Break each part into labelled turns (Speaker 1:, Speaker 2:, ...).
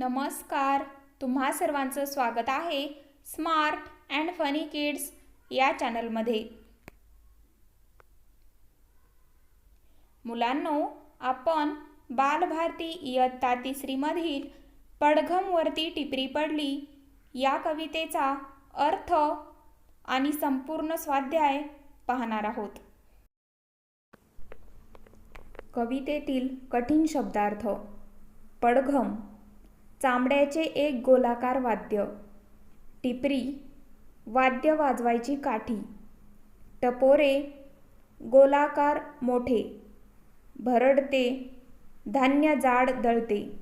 Speaker 1: नमस्कार. तुम्हा सर्वांचं स्वागत आहे स्मार्ट अँड फनी किड्स या चॅनलमध्ये. मुलांनो आपण बालभारती इयत्ता तिसरीमधील पडघमवरती टिपरी पडली. या कवितेचा अर्थ आणि संपूर्ण स्वाध्याय पाहणार आहोत. कवितेतील कठीण शब्दार्थ पडघम. चामड्याचे एक गोलाकार वाद्य. टिपरी. वाद्य वाजवायची काठी. टपोरे. गोलाकार मोठे. भरडते. धान्य जाड दळते.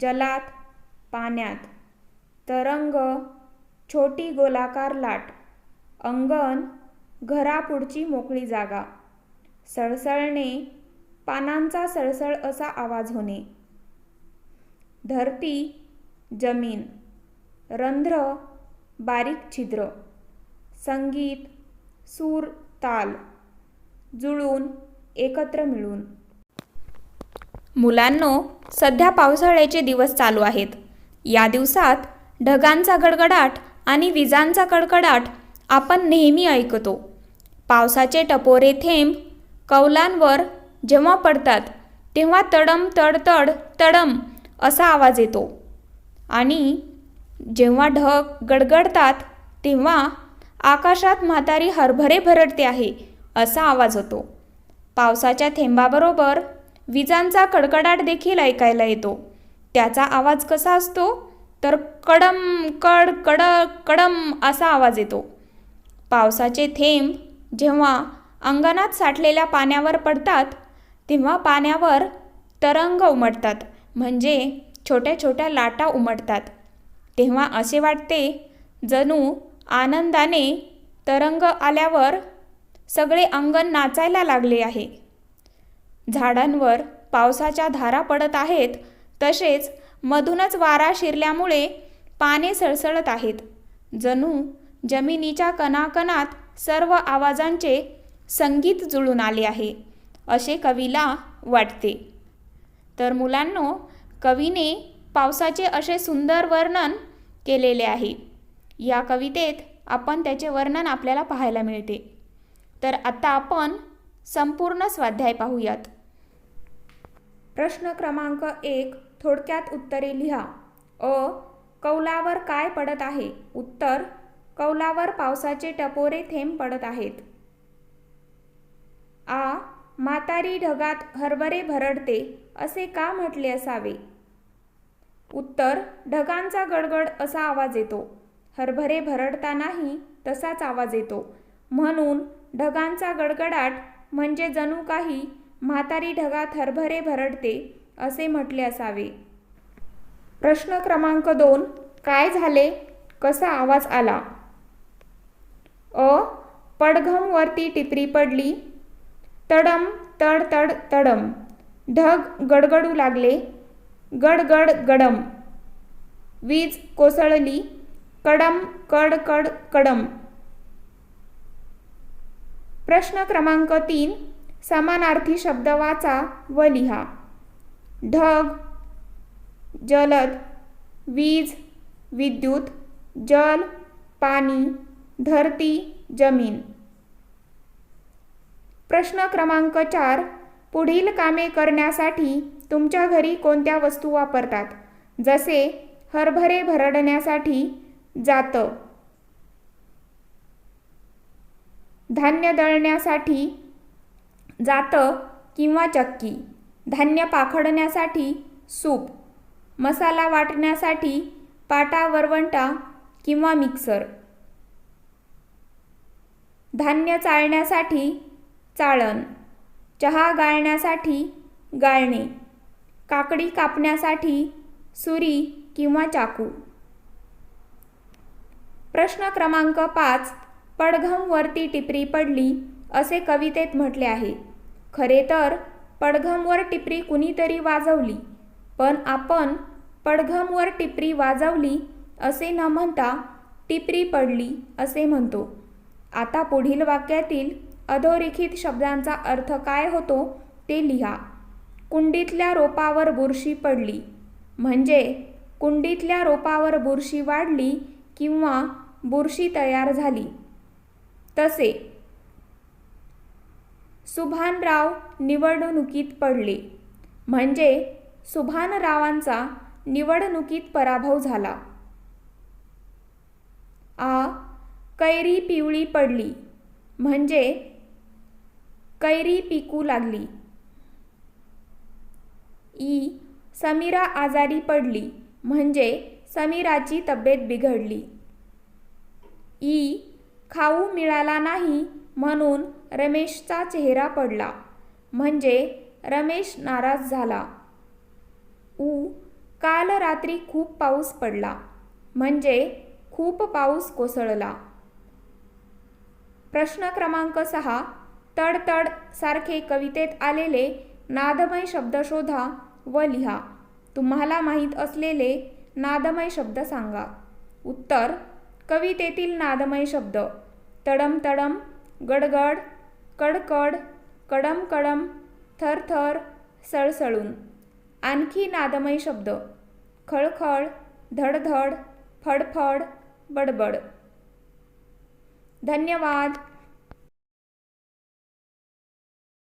Speaker 1: जलात. पाण्यात. तरंग. छोटी गोलाकार लाट. अंगण. घरापुढची मोकळी जागा. सळसळणे. पानांचा सळसळ असा आवाज होणे. धरती जमीन रंध्र बारीक छिद्र संगीत सूर ताल जुळून एकत्र मिळून. मुलांनो सध्या पावसाळ्याचे दिवस चालू आहेत. या दिवसात ढगांचा गडगडाट आणि विजांचा कडकडाट आपण नेहमी ऐकतो. पावसाचे टपोरे थेंब कौलांवर जेव्हा पडतात तेव्हा तडम तडतड तडम असा आवाज येतो. आणि जेव्हा ढग गडगडतात तेव्हा आकाशात म्हातारी हरभरे भरडते आहे असा आवाज होतो. पावसाच्या थेंबाबरोबर विजांचा कडकडाट देखील ऐकायला येतो. त्याचा आवाज कसा असतो? तर कडम कड कड कडम असा आवाज येतो. पावसाचे थेंब जेव्हा अंगणात साठलेल्या पाण्यावर पडतात तेव्हा पाण्यावर तरंग उमटतात. म्हणजे छोट्या छोट्या लाटा उमटतात. तेव्हा असे वाटते जणू आनंदाने तरंग आल्यावर सगळे अंगण नाचायला लागले आहे. झाडांवर पावसाच्या धारा पडत आहेत तसेच मधूनच वारा शिरल्यामुळे पाने सळसळत आहेत. जणू जमिनीच्या कणाकणात सर्व आवाजांचे संगीत जुळून आले आहे असे कवीला वाटते. तर मुलांनो कवीने पावसाचे असे सुंदर वर्णन केलेले आहे. या कवितेत आपण त्याचे वर्णन आपल्याला पाहायला मिळते. तर आता आपण संपूर्ण स्वाध्याय पाहूयात. प्रश्न क्रमांक एक थोडक्यात उत्तरे लिहा. अ कौलावर काय पडत आहे? उत्तर कौलावर पावसाचे टपोरे थेंब पडत आहेत. आ म्हातारी ढगात हरभरे भरडते असे का म्हटले असावे? उत्तर ढगांचा गडगड असा आवाज येतो. हरभरे भरडतानाही तसाच आवाज येतो. म्हणून ढगांचा गडगडाट म्हणजे जणू काही म्हातारी ढगात हरभरे भरडते असे म्हटले असावे. प्रश्न क्रमांक दोन काय झाले? कसा आवाज आला? अ पडघमवरती टिपरी पडली तडम तड तड तडम. ढग गडगडू लागले. गडगड गडम. वीज कोसळली. कडम कड कड कडम. प्रश्न क्रमांक तीन. समानार्थी शब्द वाचा व लिहा. ढग जलद. वीज विद्युत. जल पाणी. धरती जमीन. प्रश्न क्रमांक चार पुढील कामे करण्यासाठी तुमच्या घरी कोणत्या वस्तू वापरतात? जसे हरभरे भरडण्यासाठी जातं. धान्य दळण्यासाठी जातं किंवा चक्की. धान्य पाखडण्यासाठी सूप. मसाला वाटण्यासाठी पाटा वरवंटा किंवा मिक्सर. धान्य चाळण्यासाठी चाळण. चहा गाळण्यासाठी गाळणे. काकडी कापण्यासाठी सुरी किंवा चाकू. प्रश्न क्रमांक पाच पडघमवरती टिपरी पडली असे कवितेत म्हटले आहे. खरे तर पडघमवर टिपरी कुणीतरी वाजवली पण आपण पडघमवर टिपरी वाजवली असे न म्हणता टिपरी पडली असे म्हणतो. आता पुढील वाक्यातील अधोरेखित शब्दांचा अर्थ काय होतो ते लिहा. कुंडीतल्या रोपावर बुरशी पडली. म्हणजे कुंडीतल्या रोपावर बुरशी वाढली किंवा बुरशी तयार झाली. तसे सुभानराव निवडणुकीत पडले. म्हणजे सुभानरावांचा निवडणुकीत पराभव झाला. आ. कैरी पिवळी पडली. म्हणजे कैरी पिकू लागली. ई. समीरा आजारी पडली म्हणजे समीराची तब्येत बिघडली. ई. खाऊ मिळाला नाही म्हणून रमेशचा चेहरा पडला म्हणजे रमेश नाराज झाला. उ. काल रात्री खूप पाऊस पडला म्हणजे खूप पाऊस कोसळला. प्रश्न क्रमांक सहा तडतड सारखे कवितेत आलेले नादमय शब्द शोधा व लिहा. तुम्हाला माहीत असलेले नादमय शब्द सांगा. उत्तर कवितेतील नादमय शब्द. तडम तडम गडगड कडकड कडम कडम थरथर सळसळून. आणखी नादमय शब्द. खळखळ धडधड फडफड बडबड. धन्यवाद.